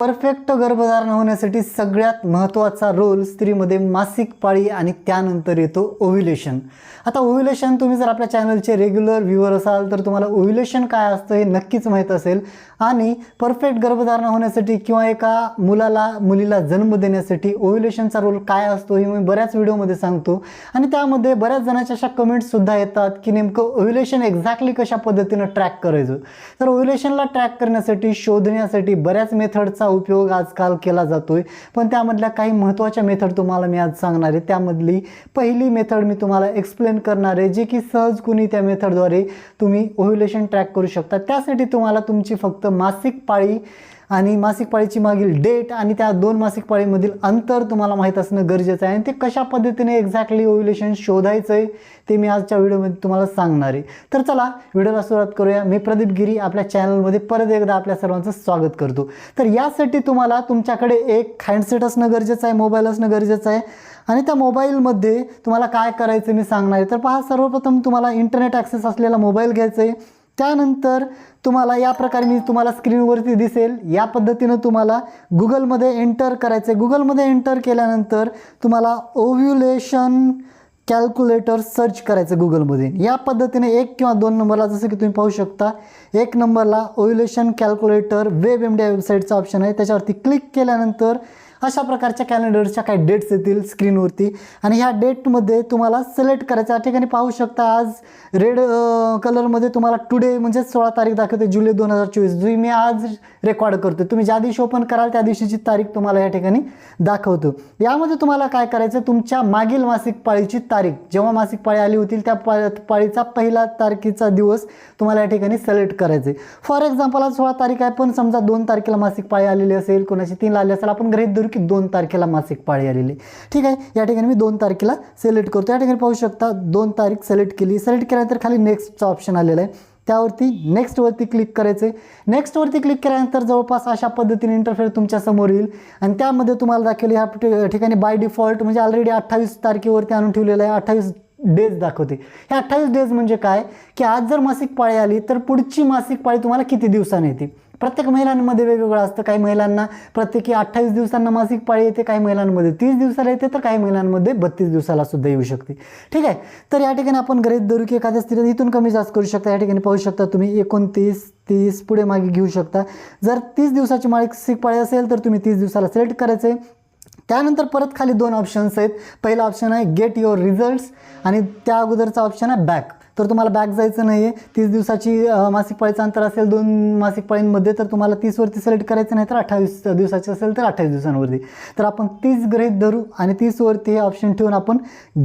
Perfect गर्भधारणा होण्यासाठी सगळ्यात महत्त्वाचा रोल स्त्रीमध्ये मासिक पाळी आणि त्यानंतर येतो ओव्ह्युलेशन आता ओव्ह्युलेशन तुम्ही जर आपल्या चॅनलचे रेग्युलर व्ह्युअर असाल तर तुम्हाला ओव्ह्युलेशन काय असतं हे नक्कीच माहीत असेल. आणि परफेक्ट गर्भधारणा होण्यासाठी किंवा एका मुलाला मुलीला जन्म देण्यासाठी ओव्ह्युलेशनचा रोल काय असतो हे मी बऱ्याच व्हिडिओमध्ये सांगतो. आणि त्यामध्ये बऱ्याच जणांच्या अशा कमेंट्ससुद्धा येतात की नेमकं ओव्ह्युलेशन एक्झॅक्टली कशा पद्धतीनं ट्रॅक करायचं. तर ओव्ह्युलेशनला ट्रॅक करण्यासाठी शोधण्यासाठी बऱ्याच मेथडचा उपयोग आजकाल केला जातोय. पण त्यामधल्या काही महत्त्वाच्या मेथड तुम्हाला मी आज सांगणार आहे. त्यामधली पहिली मेथड मी तुम्हाला एक्सप्लेन करणार आहे जे की सहज कुणी त्या मेथडद्वारे तुम्ही ओव्ह्युलेशन ट्रॅक करू शकता. त्यासाठी तुम्हाला तुमची फक्त मासिक पाळी आणि मासिक पाळीची मागील डेट आणि त्या दोन मासिक पाळीमधील अंतर तुम्हाला माहीत असणं गरजेचं आहे. आणि ते कशा पद्धतीने एक्झॅक्टली ओव्ह्युलेशन शोधायचं आहे ते मी आजच्या व्हिडिओमध्ये तुम्हाला सांगणार आहे. तर चला व्हिडिओला सुरुवात करूया. मी प्रदीप गिरी आपल्या चॅनलमध्ये परत एकदा आपल्या सर्वांचं स्वागत करतो. तर यासाठी तुम्हाला तुमच्याकडे एक हँडसेट असणं गरजेचं आहे मोबाईल असणं गरजेचं आहे. आणि त्या मोबाईलमध्ये तुम्हाला काय करायचं मी सांगणार आहे. तर पहा सर्वप्रथम तुम्हाला इंटरनेट ॲक्सेस असलेला मोबाईल घ्यायचा आहे त्यानंतर तुम्हाला या प्रकारे मी तुम्हाला स्क्रीनवरती दिसेल. या पद्धतीनं तुम्हाला गुगलमध्ये एंटर करायचं आहे गुगलमध्ये एंटर केल्यानंतर तुम्हाला ओव्ह्युलेशन कॅल्क्युलेटर सर्च करायचं गुगलमध्ये या पद्धतीने एक किंवा दोन नंबरला जसं की तुम्ही पाहू शकता एक नंबरला ओव्ह्युलेशन कॅल्क्युलेटर वेब इंडिया वेबसाईटचा ऑप्शन आहे. त्याच्यावरती क्लिक केल्यानंतर अशा प्रकारच्या कॅलेंडरच्या काही डेट्स येतील स्क्रीनवरती आणि ह्या डेटमध्ये तुम्हाला सिलेक्ट करायचं या ठिकाणी पाहू शकता आज रेड कलरमध्ये तुम्हाला टुडे म्हणजे सोळा तारीख दाखवते जुलै दोन हजार चोवीस. जी मी आज रेकॉर्ड करतो तुम्ही ज्या दिवशी ओपन कराल त्या दिवशीची तारीख तुम्हाला या ठिकाणी दाखवतो. यामध्ये तुम्हाला काय करायचं तुमच्या मागील मासिक पाळीची तारीख. जेव्हा मासिक पाळी आली होती त्या पा पाळीचा पहिला तारखेचा दिवस तुम्हाला या ठिकाणी सिलेक्ट करायचे फॉर एक्झाम्पल आज सोळा तारीख आहे पण समजा दोन तारखेला मासिक पाळी आलेली असेल कोणाची तीनला आली असेल आपण गृहित धरू की दोन तारखेला मासिक पाळी आलेली. ठीक आहे? या ठिकाणी मी दोन तारखेला सिलेक्ट करतो. या ठिकाणी पाहू शकता दोन तारीख सिलेक्ट केली. सिलेक्ट केल्यानंतर खाली नेक्स्टचा ऑप्शन आलेला आहे. त्यावरती नेक्स्टवरती क्लिक करायचे नेक्स्टवरती क्लिक केल्यानंतर जवळपास अशा पद्धतीने इंटरफेअर तुमच्यासमोर येईल. आणि त्यामध्ये तुम्हाला दाखवले ह्या ठिकाणी बाय डिफॉल्ट म्हणजे ऑलरेडी अठ्ठावीस तारखेवरती आणून ठेवलेलं आहे. अठ्ठावीस डेज दाखवते. हे अठ्ठावीस डेज म्हणजे काय? की आज जर मासिक पाळी आली तर पुढची मासिक पाळी तुम्हाला किती दिवसांनी येते? प्रत्येक महिलांमध्ये वेगवेगळं असतं. काही महिलांना प्रत्येकी अठ्ठावीस दिवसांना मासिक पाळी येते काही महिलांमध्ये तीस दिवसाला येते तर काही महिलांमध्ये बत्तीस दिवसाला सुद्धा येऊ शकते. ठीक आहे? तर या ठिकाणी आपण गरीब धरू की एखाद्या स्त्रीला इथून कमी जास्त करू शकता या ठिकाणी पाहू शकता तुम्ही एकोणतीस तीस पुढे मागे घेऊ शकता. जर तीस दिवसाची मासिक पाळी असेल तर तुम्ही तीस दिवसाला सिलेक्ट करायचं. आहे त्यानंतर परत खाली दोन ऑप्शन्स आहेत. पहिला ऑप्शन आहे गेट युअर रिझल्ट्स आणि त्या अगोदरचा ऑप्शन आहे बॅक तर तुम्हाला बॅक जायचं नाही आहे तीस दिवसाची मासिक पाळीचं अंतर असेल दोन मासिक पाळींमध्ये तर तुम्हाला तीसवरती सिलेक्ट करायचं नाही तर अठ्ठावीस दिवसाची असेल तर अठ्ठावीस दिवसांवरती. तर आपण तीस गृहीत धरू आणि तीसवरती हे ऑप्शन ठेवून आपण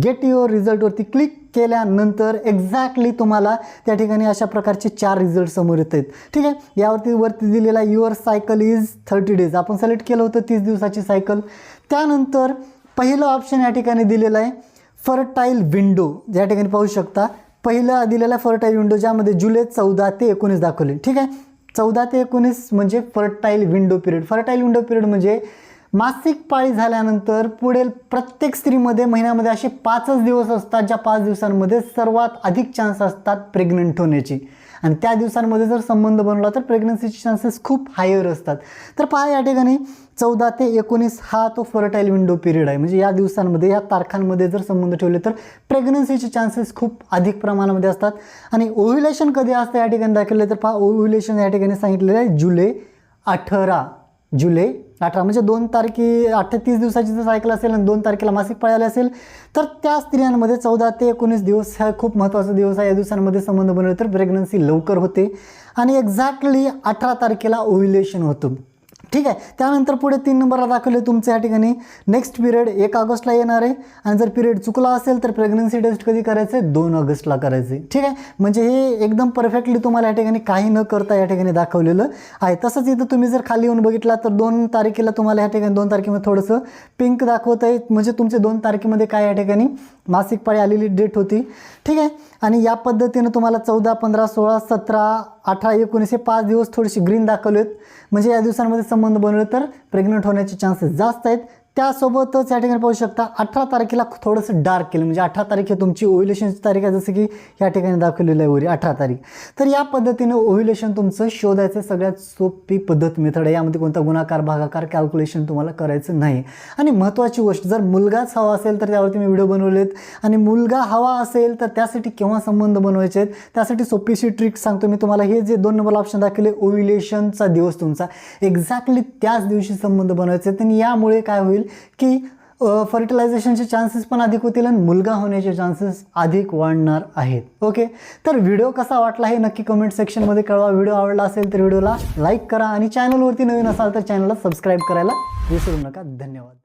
गेट युअर रिझल्टवरती क्लिक केल्यानंतर एक्झॅक्टली तुम्हाला त्या ठिकाणी अशा प्रकारचे चार रिझल्ट समोर येत आहेत ठीक आहे? यावरती वरती दिलेला your cycle is thirty days आपण सिलेक्ट केलं होतं तीस दिवसाची सायकल त्यानंतर पहिलं ऑप्शन या ठिकाणी दिलेलं आहे फर्टाईल विंडो या ठिकाणी पाहू शकता पहिलं दिलेला फर्टाईल विंडो ज्यामध्ये जुलै चौदा ते एकोणीस दाखवले. ठीक आहे? चौदा ते एकोणीस म्हणजे fertile window period fertile window period म्हणजे मासिक पाळी झाल्यानंतर पुढील प्रत्येक स्त्रीमध्ये महिन्यामध्ये असे पाचच दिवस असतात ज्या पाच दिवसांमध्ये सर्वात अधिक चान्स असतात प्रेग्नंट होण्याची. आणि त्या दिवसांमध्ये जर संबंध बनवला तर प्रेग्नन्सीचे चान्सेस खूप हायर असतात. तर पहा या ठिकाणी चौदा ते एकोणीस हा तो फर्टाईल विंडो पिरियड आहे. म्हणजे या दिवसांमध्ये या तारखांमध्ये जर संबंध ठेवले तर प्रेग्नन्सीचे चान्सेस खूप अधिक प्रमाणामध्ये असतात. आणि ओव्ह्युलेशन कधी असतं या ठिकाणी दाखवले तर पहा ओव्ह्युलेशन या ठिकाणी सांगितलेलं आहे जुलै अठरा. जुलै अठरा म्हणजे दोन तारखे अठ्ठेतीस दिवसाची जर सायकल असेल आणि दोन तारखेला मासिक पाळी असेल तर त्या स्त्रियांमध्ये चौदा ते एकोणीस दिवस हा खूप महत्त्वाचा दिवस आहे. या दिवसांमध्ये संबंध बनवले तर प्रेग्नन्सी लवकर होते आणि एक्झॅक्टली अठरा तारखेला ओव्ह्युलेशन होतं. ठीक आहे. त्यानंतर पुढे तीन नंबरला दाखवले तुमचं या ठिकाणी. नेक्स्ट पिरियड एक ऑगस्टला येणार आहे. आणि जर पिरियड चुकला असेल तर प्रेग्नन्सी टेस्ट कधी करायचं? आहे दोन ऑगस्टला करायचे. ठीक आहे? म्हणजे हे एकदम परफेक्टली तुम्हाला या ठिकाणी काही न करता या ठिकाणी दाखवलेलं आहे. तसंच इथं तुम्ही जर खाली येऊन बघितला तर दोन तारखेला तुम्हाला या ठिकाणी दोन तारखेमध्ये थोडंसं पिंक दाखवत आहे. म्हणजे तुमचे दोन तारखेमध्ये काय या ठिकाणी मासिक पाळी आलेली डेट होती. ठीक आहे? आणि या पद्धतीनं तुम्हाला चौदा पंधरा सोळा सतरा अठरा एकोणीस हे पाच दिवस थोडेसे ग्रीन दाखवले आहेत म्हणजे या दिवसांमध्ये संबंध बनवले तर प्रेग्नंट होण्याचे चान्सेस जास्त आहेत. त्यासोबतच या ठिकाणी पाहू शकता अठरा तारखेला थोडंसं डार्क केलं. म्हणजे अठरा तारीख ही तुमची ओव्ह्युलेशनची तारीख आहे जसं की या ठिकाणी दाखवलेलं आहे वरी अठरा तारीख. तर या पद्धतीनं ओव्ह्युलेशन तुमचं शोधायचं सगळ्यात सोपी पद्धत मेथड आहे. यामध्ये कोणता गुणाकार भागाकार कॅल्क्युलेशन तुम्हाला करायचं नाही. आणि महत्त्वाची गोष्ट जर मुलगाच हवा असेल तर त्यावरती मी व्हिडिओ बनवलेत. आणि मुलगा हवा असेल तर त्यासाठी केव्हा संबंध बनवायचे आहेत? त्यासाठी सोपीशी ट्रिक सांगतो मी तुम्हाला. हे जे दोन नंबर ऑप्शन दाखवले ओव्ह्युलेशनचा दिवस तुमचा. एक्झॅक्टली त्याच दिवशी संबंध बनवायचे आहेत. आणि यामुळे काय होईल? होईल की फर्टिलायझेशनचे चान्सेस पण अधिक होतील आणि मुलगा होण्याचे चान्सेस अधिक वाढणार आहेत. ओके तर व्हिडिओ कसा वाटला हे नक्की कमेंट सेक्शनमध्ये कळवा. व्हिडिओ आवडला असेल तर व्हिडिओला लाईक करा आणि चॅनलवरती नवीन असाल तर चॅनलला सबस्क्राईब करायला विसरू नका. धन्यवाद.